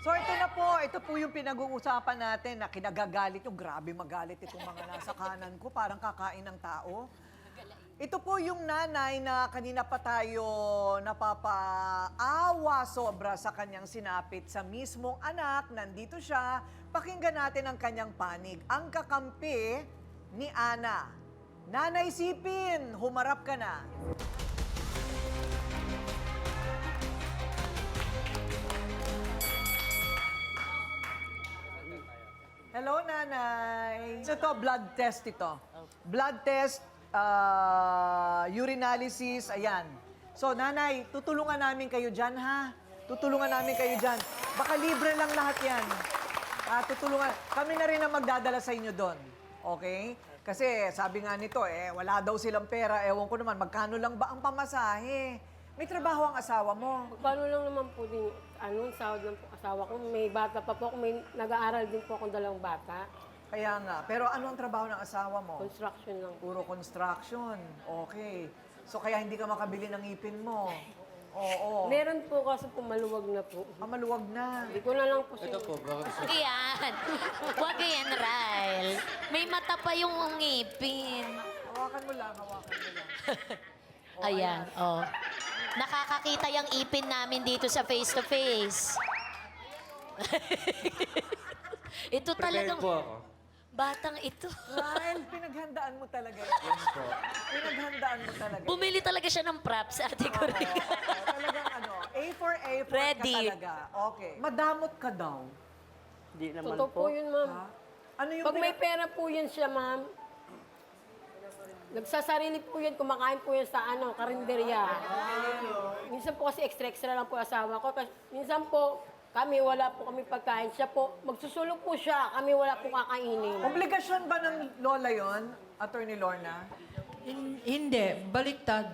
So ito na po, ito po yung pinag-uusapan natin na kinagagalit yung grabe magalit itong mga nasa kanan ko, parang kakain ng tao. Ito po yung nanay na kanina pa tayo napapaawa sobra sa kanyang sinapit sa mismong anak. Nandito siya. Pakinggan natin ang kanyang panig. Ang kakampi ni Ana. Nanay Sipin, humarap ka na. Hello, nanay. So, ito, blood test ito. Blood test, uh, urinalysis, ayan. So, nanay, tutulungan namin kayo dyan, ha? Tutulungan namin kayo dyan. Baka libre lang lahat yan. Ah, tutulungan. Kami na rin ang magdadala sa inyo doon. Okay? Kasi sabi nga nito, eh, wala daw silang pera. Ewan ko naman, magkano lang ba ang pamasahe? May trabaho ang asawa mo. Paano lang naman po din, ano, sahod lang po asawa ko. May bata pa po ako, may nag-aaral din po akong dalawang bata. Kaya nga. Pero ano ang trabaho ng asawa mo? Construction lang po. Puro construction. Okay. So kaya hindi ka makabili ng ipin mo. Oo. Meron po kasi po maluwag na po. Ah, maluwag na. Hindi ko na lang po siya. Huwag yan. Huwag yan, Ryle. May mata pa yung ngipin. Hawakan mo lang, hawakan mo lang. Ayan, oh. Nakakakita yung ipin namin dito sa face-to-face. ito talagang... po ako. Batang ito. Ryan, pinaghandaan mo talaga yan. Yes po. Pinaghandaan mo talaga. Bumili talaga siya ng props, ate ko rin. Talagang ano, A for A for Ready. ka talaga. Okay. Madamot ka daw. Hindi naman Totoo po yun, ma'am. Ha? Ano yung Pag may pera po yan siya, ma'am, nagsasarili po yan, kumakain po yan sa ano, karinderya. Minsan po kasi extra-extra lang po asawa ko. Kasi minsan po, kami wala po kami pagkain. Siya po, magsusulong po siya, kami wala po kakainin. Obligasyon ba ng lola yon, Attorney Lorna? Hin- hindi, baliktad.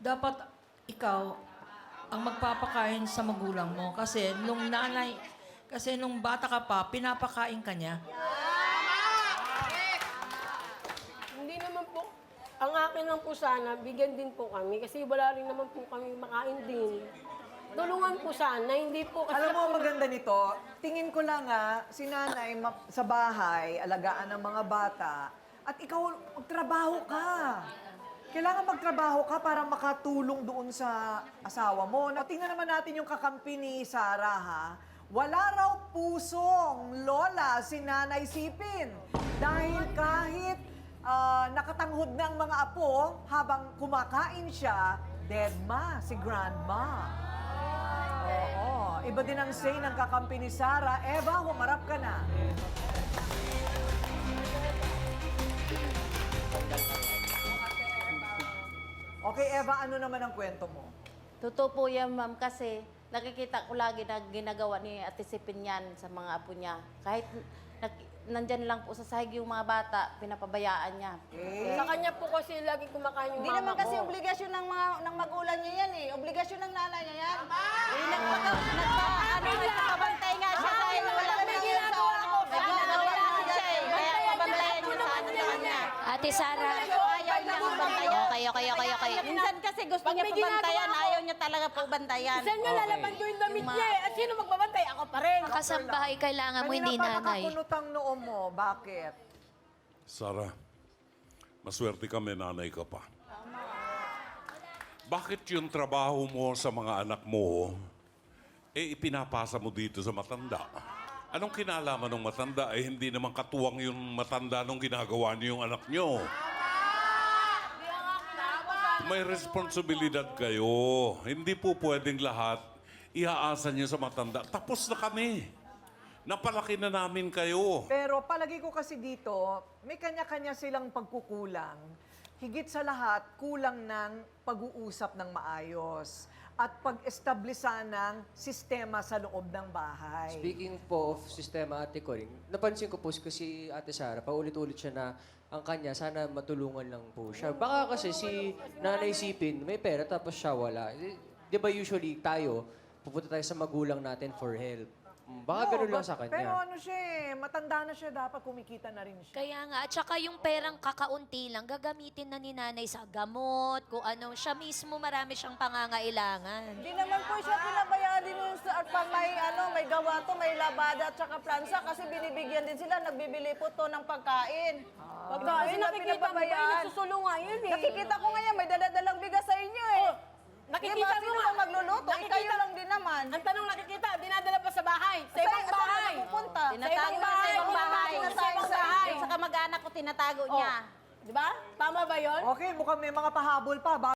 Dapat ikaw ang magpapakain sa magulang mo. Kasi nung nanay, kasi nung bata ka pa, pinapakain ka niya. Ang akin lang po sana, bigyan din po kami. Kasi wala rin naman po kami makain din. Tulungan po sana, hindi po kasi... Alam mo, po- maganda nito, tingin ko lang nga, si nanay ma- sa bahay, alagaan ng mga bata, at ikaw, magtrabaho ka. Kailangan magtrabaho ka para makatulong doon sa asawa mo. Na, tingnan naman natin yung kakampi ni Sarah, ha? Wala raw pusong lola si Nanay Sipin. Dahil kahit ah, nakatanghod ng mga apo, habang kumakain siya, dead ma, si grandma. Oo. Iba din ang say ng kakampi ni Sarah. Eva, humarap ka na. Okay, Eva, ano naman ang kwento mo? Totoo po yan, ma'am, kasi nakikita ko lagi na ginagawa ni Ate Sipin yan sa mga apo niya. Kahit nak- nandyan lang po sa sahig yung mga bata, pinapabayaan niya. Okay. Sa kanya po kasi lagi kumakain yung Hindi mama naman kasi ko. obligasyon ng mga ng magulang niya yan eh. Obligasyon ng nanay niya yan. Eh, nagpaka, nagpa, ano, nagpabantay nga siya dahil wala na ginagawa ako. May ginagawa nga siya eh. Kaya pabantayan niya sa ano sa kanya. Ate Sarah. Niya pabantayan. Okay, okay, okay, okay. Minsan kasi gusto niya may pabantayan, ayaw niya talaga po bantayan. Minsan nga lalaban ko yung damit niya eh. At sino magbabantay? Ako pa rin. Kasambahay kailangan mo, hindi Kanina pa nanay. nakakunot ang noo mo. Bakit? Sara, maswerte kami nanay ka pa. Bakit yung trabaho mo sa mga anak mo, eh ipinapasa mo dito sa matanda? Anong kinalaman ng matanda? Eh hindi naman katuwang yung matanda nung ginagawa niyo yung anak niyo. May responsibilidad kayo. Hindi po pwedeng lahat iaasa niyo sa matanda. Tapos na kami. Napalaki na namin kayo. Pero palagi ko kasi dito, may kanya-kanya silang pagkukulang. Higit sa lahat, kulang ng pag-uusap ng maayos at pag-establisa ng sistema sa loob ng bahay. Speaking po of sistema ate ko rin, napansin ko po kasi ate Sara, paulit-ulit siya na ang kanya, sana matulungan lang po siya. Baka kasi si Nanay Sipin, may pera tapos siya wala. Eh, Di ba usually tayo, pupunta tayo sa magulang natin for help. Mm, Baka Oo, ganun lang but- sa kanya. Pero ano siya eh, matanda na siya, dapat kumikita na rin siya. Kaya nga, at saka yung perang kakaunti lang, gagamitin na ni nanay sa gamot, kung ano, siya mismo marami siyang pangangailangan. Hindi naman po siya pinabayaan din yung sa, at pag may, ano, may gawa to, may labada at saka plansa kasi binibigyan din sila, nagbibili po to ng pagkain. Pagkain Pagkain, sila nakikita mo ba yun? pinababayaan. Nagsusulungan yun eh. Nakikita ko ngayon, may daladalang bigas sa inyo eh. nakikita diba, mo sino nga. bang magluluto? Nakikita- Ikayo lang din naman. Ang tanong nakikita, dinadala tinatago Oh. niya. Di ba? Tama ba yun? Okay, mukhang may mga pahabol pa.